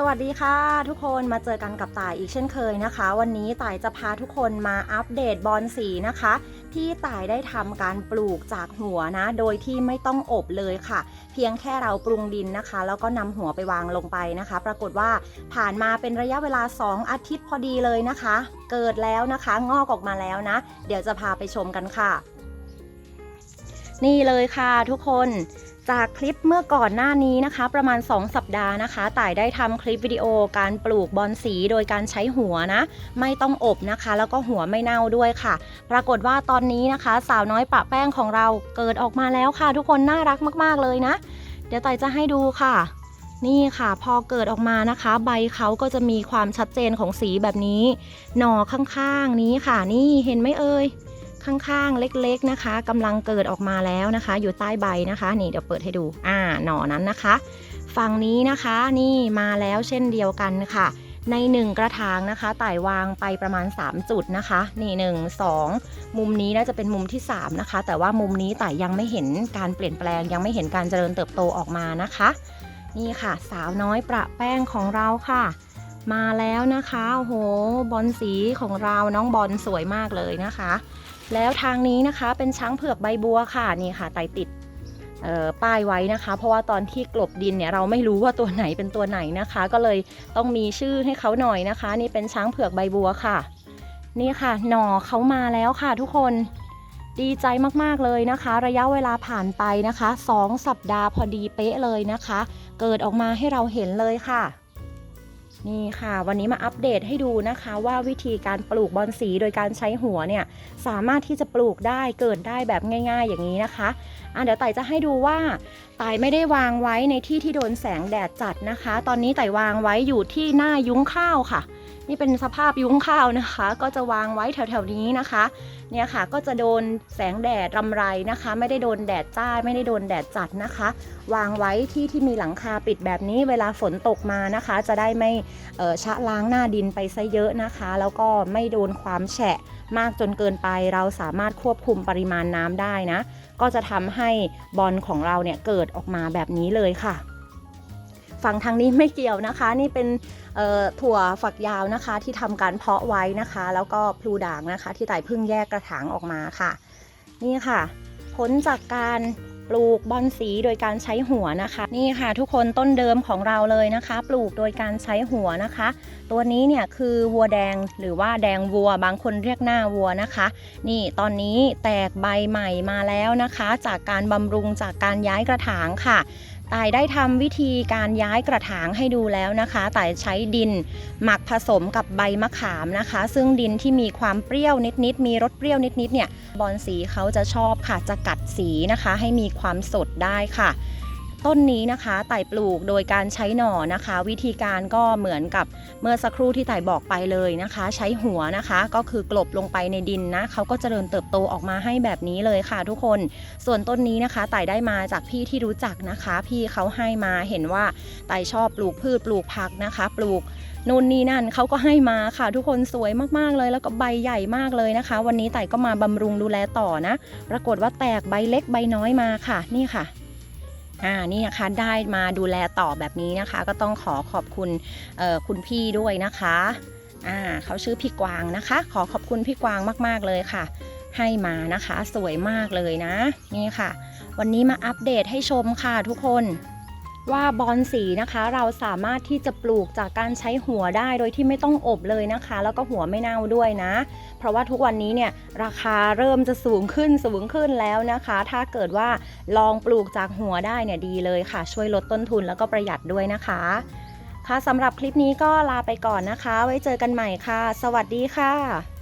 สวัสดีค่ะ ทุกคนมาเจอกันกับต่ายอีกเช่นเคยนะคะ วันนี้ต่ายจะพาทุกคนมาอัปเดตบอลสีนะคะ ที่ต่ายได้ทำการปลูกจากหัวนะ โดยที่ไม่ต้องอบเลยค่ะ เพียงแค่เราปรุงดินนะคะ แล้วก็นำหัวไปวางลงไปนะคะ ปรากฏว่าผ่านมาเป็นระยะเวลา 2 อาทิตย์พอดีเลยนะคะ เกิดแล้วนะคะงอกออกมาแล้วนะ เดี๋ยวจะพาไปชมกันค่ะ นี่เลยค่ะทุกคน จากคลิปเมื่อก่อนหน้านี้นะคะ ประมาณ 2 สัปดาห์นะคะต่ายได้ทำคลิปวิดีโอการปลูกบอนสีโดยการใช้หัวนะ ไม่ต้องอบนะคะ แล้วก็หัวไม่เน่าด้วยค่ะ ปรากฏว่าตอนนี้นะคะ สาวน้อยปะแป้งของเราเกิดออกมาแล้วค่ะ ทุกคนน่ารักมากๆเลยนะ เดี๋ยวต่ายจะให้ดูค่ะ นี่ค่ะพอเกิดออกมานะคะ ใบเขาก็จะมีความชัดเจนของสีแบบนี้ หน่อข้างๆนี้ค่ะ นี่เห็นไหมเอ่ย ข้างๆ เล็กๆนะคะกำลังเกิดออกมาแล้วนะคะ อยู่ใต้ใบนะคะ นี่เดี๋ยวเปิดให้ดูอ่าหน่อนั้นนะคะ ฝั่งนี้นะคะนี่มาแล้วเช่นเดียวกันค่ะ ในหนึ่งกระถางนะคะไต่วางไปประมาณ 3 จุดนะคะ นี่ 1 2 มุมนี้น่าจะเป็นมุมที่ 3 นะคะ แต่ว่ามุมนี้ไต่ยยังไม่เห็นการเปลี่ยนแปลง ยังไม่เห็นการเจริญเติบโตออกมานะคะ นี่ค่ะ สาวน้อยประแป้งของเราค่ะมาแล้วนะคะโอ้โหบอลสีของเราน้องบอลสวยมากเลยนะคะ แล้วทางนี้นะคะเป็นช้างเผือกใบบัวค่ะนี่ค่ะไตติดป้ายไว้นะคะ เพราะว่าตอนที่กลบดินเนี่ยเราไม่รู้ว่าตัวไหนเป็นตัวไหนนะคะ ก็เลยต้องมีชื่อให้เขาหน่อยนะคะ นี่เป็นช้างเผือกใบบัวค่ะ นี่ค่ะหน่อเขามาแล้วค่ะทุกคนดีใจมากๆเลยนะคะ ระยะเวลาผ่านไปนะคะสองสัปดาห์พอดีเป๊ะเลยนะคะ เกิดออกมาให้เราเห็นเลยค่ะ นี่ค่ะ วันนี้มาอัปเดตให้ดูนะคะว่าวิธีการปลูกบอนสีโดยการใช้หัวเนี่ยสามารถที่จะปลูกได้เกิดได้แบบง่าย ๆ อย่างนี้นะคะอะเดี๋ยวไต่จะให้ดูว่าไต่ไม่ได้วางไว้ในที่ที่โดนแสงแดดจัดนะคะ ตอนนี้ไต่วางไว้อยู่ที่หน้ายุ้งข้าวค่ะ นี่เป็นสภาพยุ้งข้าวนะคะ ก็จะวางไว้แถวๆนี้นะคะเนี่ยค่ะก็จะโดนแสงแดดรำไรนะคะ ไม่ได้โดนแดดจ้าไม่ได้โดนแดดจัดนะคะ วางไว้ที่ที่มีหลังคาปิดแบบนี้เวลาฝนตกมานะคะ จะได้ไม่ชะล้างหน้าดินไปซะเยอะนะคะ แล้วก็ไม่โดนความแฉะมากจนเกินไปเราสามารถควบคุมปริมาณน้ำได้นะ ก็จะทำให้บอลของเราเนี่ยเกิดออกมาแบบนี้เลยค่ะ ฝั่งทางนี้ไม่เกี่ยวนะคะ นี่เป็นถั่วฝักยาวนะคะ ที่ทำการเพาะไว้นะคะ แล้วก็พลูด่างนะคะ ที่ไต่พิ่งแยกกระถางออกมาค่ะ นี่ค่ะ ผลจากการปลูกบอนสีโดยการใช้หัวนะคะ นี่ค่ะ ทุกคนต้นเดิมของเราเลยนะคะ ปลูกโดยการใช้หัวนะคะ ตัวนี้เนี่ยคือวัวแดงหรือว่าแดงวัวบางคนเรียกหน้าวัวนะคะ นี่ตอนนี้แตกใบใหม่มาแล้วนะคะ จากการบำรุงจากการย้ายกระถางค่ะ ต่ายได้ทำวิธีการย้ายกระถางให้ดูแล้วนะคะต่ายใช้ดินหมักผสมกับใบมะขามนะคะ ซึ่งดินที่มีความเปรี้ยวนิดๆมีรสเปรี้ยวนิดๆเนี่ยบอนสีเขาจะชอบค่ะจะกัดสีนะคะ ให้มีความสดได้ค่ะ ต้นนี้นะคะไต่ปลูกโดยการใช้หน่อนะคะ วิธีการก็เหมือนกับเมื่อสักครู่ที่ไต่บอกไปเลยนะคะ ใช้หัวนะคะ ก็คือกลบลงไปในดินนะเขาก็เจริญเติบโตออกมาให้แบบนี้เลยค่ะ ทุกคนส่วนต้นนี้นะคะไต่ได้มาจากพี่ที่รู้จักนะคะ พี่เขาให้มาเห็นว่าไต่ชอบปลูกพืชปลูกผักนะคะ ปลูกนู่นนี่นั่นเขาก็ให้มาค่ะ ทุกคนสวยมากๆเลย แล้วก็ใบใหญ่มากเลยนะคะ วันนี้ไต่ก็มาบำรุงดูแลต่อนะ ปรากฏว่าแตกใบเล็กใบน้อยมาค่ะ นี่ค่ะ อ่านี่นะคะได้มาดูแลต่อแบบนี้นะคะ ก็ต้องขอขอบคุณคุณพี่ด้วยนะคะอ่าเขาชื่อพี่กวางนะคะ ขอขอบคุณพี่กวางมาก ๆ เลยค่ะ ให้มานะคะสวยมากเลยนะ นี่ค่ะ วันนี้มาอัปเดตให้ชมค่ะทุกคน ว่าบอนสีนะคะเราสามารถที่จะปลูกจากการใช้หัวได้โดยที่ไม่ต้องอบเลยนะคะ แล้วก็หัวไม่เน่าด้วยนะ เพราะว่าทุกวันนี้เนี่ยราคาเริ่มจะสูงขึ้นสูงขึ้นแล้วนะคะ ถ้าเกิดว่าลองปลูกจากหัวได้เนี่ยดีเลยค่ะ ช่วยลดต้นทุนแล้วก็ประหยัดด้วยนะคะ ค่ะสำหรับคลิปนี้ก็ลาไปก่อนนะคะ ไว้เจอกันใหม่ค่ะ สวัสดีค่ะ